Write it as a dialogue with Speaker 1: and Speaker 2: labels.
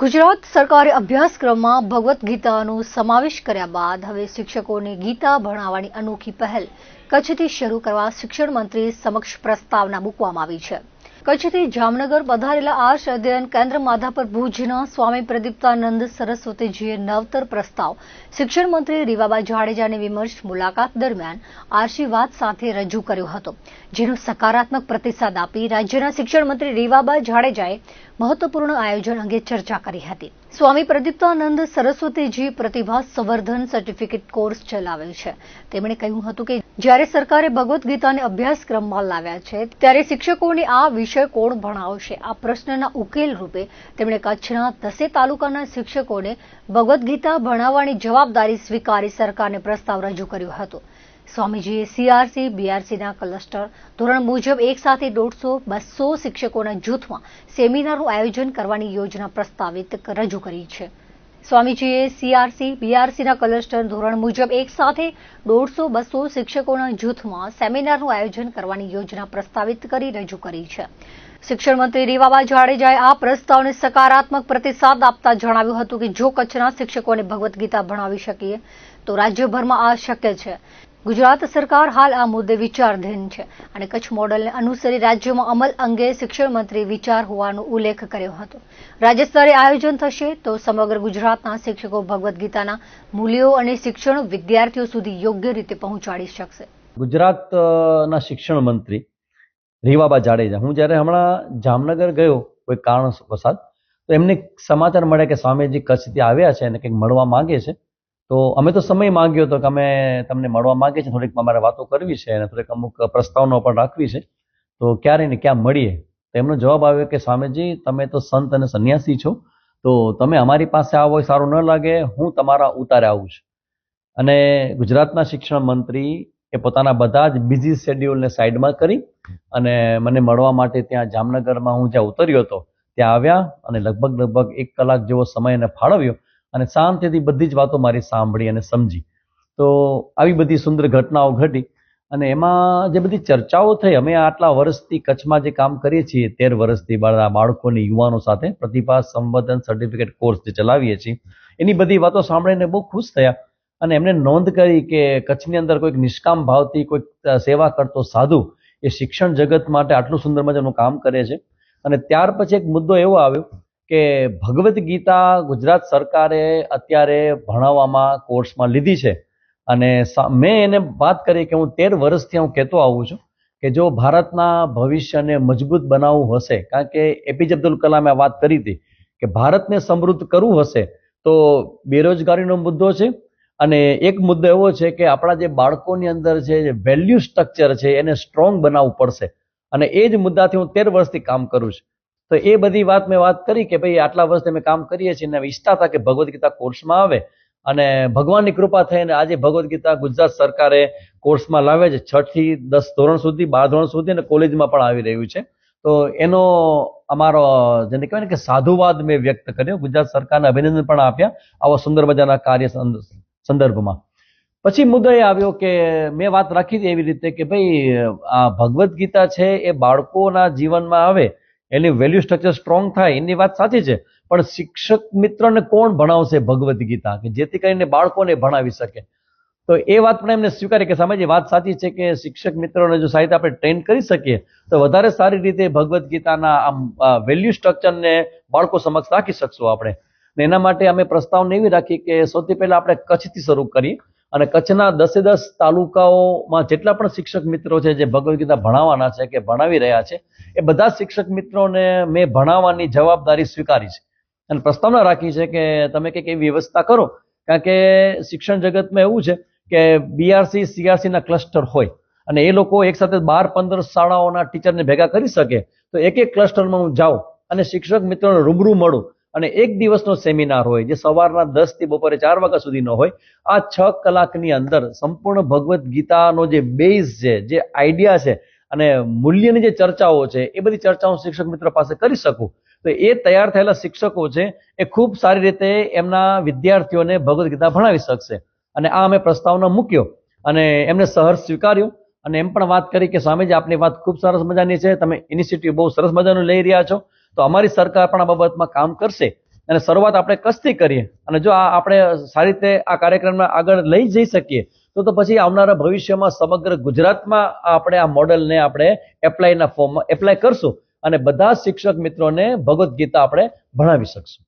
Speaker 1: ગુજરાત સરકારે અભ્યાસક્રમમાં ભગવદ્ ગીતાનો સમાવેશ કર્યા બાદ હવે શિક્ષકોને ગીતા ભણાવવાની અનોખી પહેલ કચ્છથી શરૂ કરવા શિક્ષણ મંત્રી સમક્ષ પ્રસ્તાવના મૂકવામાં આવી છે. કચ્છથી જામનગર પધારેલા આર્ષ અધ્યયન કેન્દ્ર માધાપર ભુજના સ્વામી પ્રદીપ્તાનંદ સરસ્વતીજીએ નવતર પ્રસ્તાવ શિક્ષણ મંત્રી રીવાબા જાડેજાની વિમર્શ મુલાકાત દરમિયાન આશીર્વાદ સાથે રજૂ કર્યો હતો, જેનો સકારાત્મક પ્રતિસાદ આપી રાજ્યના શિક્ષણ મંત્રી રીવાબા જાડેજાએ મહત્વપૂર્ણ આયોજન અંગે ચર્ચા કરી હતી. સ્વામી પ્રદીપ્તાનંદ સરસ્વતીજી પ્રતિભા સંવર્ધન સર્ટિફિકેટ કોર્સ ચલાવે છે. તેમણે કહ્યું હતું કે જ્યારે સરકારે ભગવદ્ ગીતાને અભ્યાસક્રમમાં લાવ્યા છે, ત્યારે શિક્ષકોને આ વિષય કોણ ભણાવશે? આ પ્રશ્નના ઉકેલ રૂપે તેમણે કચ્છના દસે તાલુકાના શિક્ષકોને ભગવદ્ ગીતા ભણાવવાની જવાબદારી સ્વીકારી સરકારને પ્રસ્તાવ રજૂ કર્યો હતો. સ્વામીજીએ સીઆરસી બીઆરસીના ક્લસ્ટર ધોરણ મુજબ એક સાથે દોઢસો, બસો શિક્ષકોના જૂથમાં સેમિનારનું આયોજન કરવાની યોજના પ્રસ્તાવિત રજૂ કરી છે. સ્વામીજીએ સીઆરસી બીઆરસીના ક્લસ્ટર ધોરણ મુજબ એક સાથે દોઢસો, બસો શિક્ષકોના જૂથમાં સેમિનારનું આયોજન કરવાની યોજના પ્રસ્તાવિત કરી, રજૂ કરી છે. શિક્ષણ મંત્રી રીવાબા જાડેજાએ આ પ્રસ્તાવને સકારાત્મક પ્રતિસાદ આપતા જણાવ્યું હતું કે જો કચ્છના શિક્ષકોને ભગવદ્ ગીતા ભણાવી શકીએ, તો રાજ્યભરમાં આ શક્ય છે. ગુજરાત સરકાર હાલ આ મુદ્દે વિચારધીન છે અને કચ્છ મોડલને અનુસરી રાજ્યમાં અમલ અંગે શિક્ષણ મંત્રી વિચાર હોવાનો ઉલ્લેખ કર્યો હતો. રાજ્ય સ્તરે આયોજન થશે તો સમગ્ર ગુજરાતના શિક્ષકો ભગવદ્ ગીતાના મૂલ્યો અને શિક્ષણ વિદ્યાર્થીઓ સુધી યોગ્ય રીતે પહોંચાડી શકશે.
Speaker 2: ગુજરાતના શિક્ષણ મંત્રી રીવાબા જાડેજા, હું જ્યારે હમણાં જામનગર ગયો કોઈ કારણ વસાદ તો એમને સમાચાર મળે કે સ્વામીજી કચ્છથી આવ્યા છે અને કંઈક મળવા માંગે છે. તો અમે તો સમય માંગ્યો હતો કે અમે તમને મળવા માંગીએ છીએ. થોડીક અમારે વાતો કરવી છે અને થોડીક અમુક પ્રસ્તાવનો પણ રાખવી છે. તો ક્યારે ને ક્યાં મળીએ? તો એમનો જવાબ આવ્યો કે, સ્વામીજી, તમે તો સંત અને સંન્યાસી છો. તો તમે અમારી પાસે આવો સારું ન લાગે. હું તમારા ઉતારે આવું છું. અને ગુજરાતના શિક્ષણ મંત્રી એ પોતાના બધા જ બિઝી શેડ્યુલને સાઈડમાં કરી અને મને મળવા માટે ત્યાં જામનગરમાં હું જ્યાં ઉતર્યો હતો, ત્યાં આવ્યા અને લગભગ લગભગ એક કલાક જેવો સમય એને ફાળવ્યો. અને શાંતિથી બધી જ વાતો મારી સાંભળી અને સમજી. તો આવી બધી સુંદર ઘટનાઓ ઘટી અને એમાં જે બધી ચર્ચાઓ થઈ, અમે આટલા વર્ષથી કચ્છમાં જે કામ કરીએ છીએ, તેર વર્ષથી બાળકોની, યુવાનો સાથે પ્રતિભા સંવર્ધન સર્ટિફિકેટ કોર્સ જે ચલાવીએ છીએ, એની બધી વાતો સાંભળીને બહુ ખુશ થયા. અને એમણે નોંધ કરી કે કચ્છની અંદર કોઈક નિષ્કામ ભાવથી કોઈક સેવા કરતો સાધુ એ શિક્ષણ જગત માટે આટલું સુંદર મજાનું કામ કરે છે. અને ત્યાર પછી એક મુદ્દો એવો આવ્યો કે ભગવદ્ ગીતા ગુજરાત સરકારે અત્યારે ભણાવવામાં કોર્સમાં લીધી છે. અને મેં એને વાત કરી કે હું તેર વર્ષથી હું કહેતો આવું છું કે જો ભારતના ભવિષ્યને મજબૂત બનાવવું હશે, કારણ કે એપીજે અબ્દુલ કલામે વાત કરી હતી કે ભારતને સમૃદ્ધ કરવું હશે, તો બેરોજગારીનો મુદ્દો છે. અને એક મુદ્દો એવો છે કે આપણા જે બાળકોની અંદર જે વેલ્યુ સ્ટ્રક્ચર છે એને સ્ટ્રોંગ બનાવવું પડશે. અને એ જ મુદ્દાથી હું તેર વર્ષથી કામ કરું છું. તો એ બધી વાત મેં વાત કરી કે ભાઈ આટલા વર્ષથી અમે કામ કરીએ છીએ અને ઈચ્છતા હતા કે ભગવદ્ ગીતા કોર્સમાં આવે. અને ભગવાનની કૃપા થઈને આજે ભગવદ્ ગીતા ગુજરાત સરકારે કોર્સમાં લાવે છે. છ થી દસ ધોરણ સુધી, બાર ધોરણ સુધી અને કોલેજમાં પણ આવી રહ્યું છે. તો એનો અમારો, જેને કહેવાય ને કે સાધુવાદ મેં વ્યક્ત કર્યો. ગુજરાત સરકારને અભિનંદન પણ આપ્યા આવા સુંદર મજાના કાર્ય સંદર્ભમાં. પછી મુદ્દો એ આવ્યો કે મેં વાત રાખી હતી એવી રીતે કે ભાઈ આ ભગવદ્ ગીતા છે એ બાળકોના જીવનમાં આવે એની વેલ્યુ સ્ટ્રક્ચર સ્ટ્રોંગ થાય, એની વાત સાચી છે. પણ શિક્ષક મિત્રને કોણ ભણાવશે ભગવદ્ ગીતા? કે જેથી કરીને બાળકોને ભણાવી શકે? તો એ વાત પણ એમને સ્વીકારી કે સામે વાત સાચી છે કે શિક્ષક મિત્રોને જો સાહિત્ય આપણે ટ્રેન કરી શકીએ, તો વધારે સારી રીતે ભગવદ્ ગીતાના આમ વેલ્યુ સ્ટ્રક્ચરને બાળકો સમક્ષ રાખી શકશું આપણે. ને એના માટે અમે પ્રસ્તાવને એવી રાખી કે સૌથી પહેલા આપણે કચ્છથી શરૂ કરી અને કચ્છના દસે દસ તાલુકાઓમાં જેટલા પણ શિક્ષક મિત્રો છે, જે ભગવદ્ ગીતા ભણાવવાના છે કે ભણાવી રહ્યા છે, એ બધા શિક્ષક મિત્રોને મેં ભણાવવાની જવાબદારી સ્વીકારી છે. અને પ્રસ્તાવના રાખી છે કે તમે કંઈક એવી વ્યવસ્થા કરો, કારણ કે શિક્ષણ જગતમાં એવું છે કે બીઆરસી સીઆરસીના ક્લસ્ટર હોય અને એ લોકો એકસાથે બાર, પંદર શાળાઓના ટીચરને ભેગા કરી શકે, તો એક એક ક્લસ્ટરમાં હું જાઉં અને શિક્ષક મિત્રોને રૂબરૂ મળું. અને એક દિવસનો સેમિનાર હોય જે સવારના દસથી બપોરે ચાર વાગ્યા સુધીનો હોય, આ છ કલાકની અંદર સંપૂર્ણ ભગવદ્ ગીતાનો જે બેઝ છે, જે આઈડિયા છે અને મૂલ્યની જે ચર્ચાઓ છે, એ બધી ચર્ચાઓ શિક્ષક મિત્રો પાસે કરી શકું. તો એ તૈયાર થયેલા શિક્ષકો છે, એ ખૂબ સારી રીતે એમના વિદ્યાર્થીઓને ભગવદ્ ગીતા ભણાવી શકશે. અને આ અમે પ્રસ્તાવનો મૂક્યો અને એમને સહર્ષ સ્વીકાર્યો. અને એમ પણ વાત કરી કે સ્વામીજી, આપની વાત ખૂબ સરસ મજાની છે. તમે ઇનિશિયેટિવ બહુ સરસ મજાનું લઈ રહ્યા છો. તો અમારી સરકાર પણ આ બાબતમાં કામ કરશે. અને શરૂઆત આપણે કસથી કરીએ. અને જો આ આપણે સારી રીતે આ કાર્યક્રમને આગળ લઈ જઈ શકીએ, તો તો પછી આવનારા ભવિષ્યમાં સમગ્ર ગુજરાતમાં આપણે આ મોડલને આપણે એપ્લાયના ફોર્મમાં એપ્લાય કરશું. અને બધા શિક્ષક મિત્રોને ભગવદ્ ગીતા આપણે ભણાવી શકશું.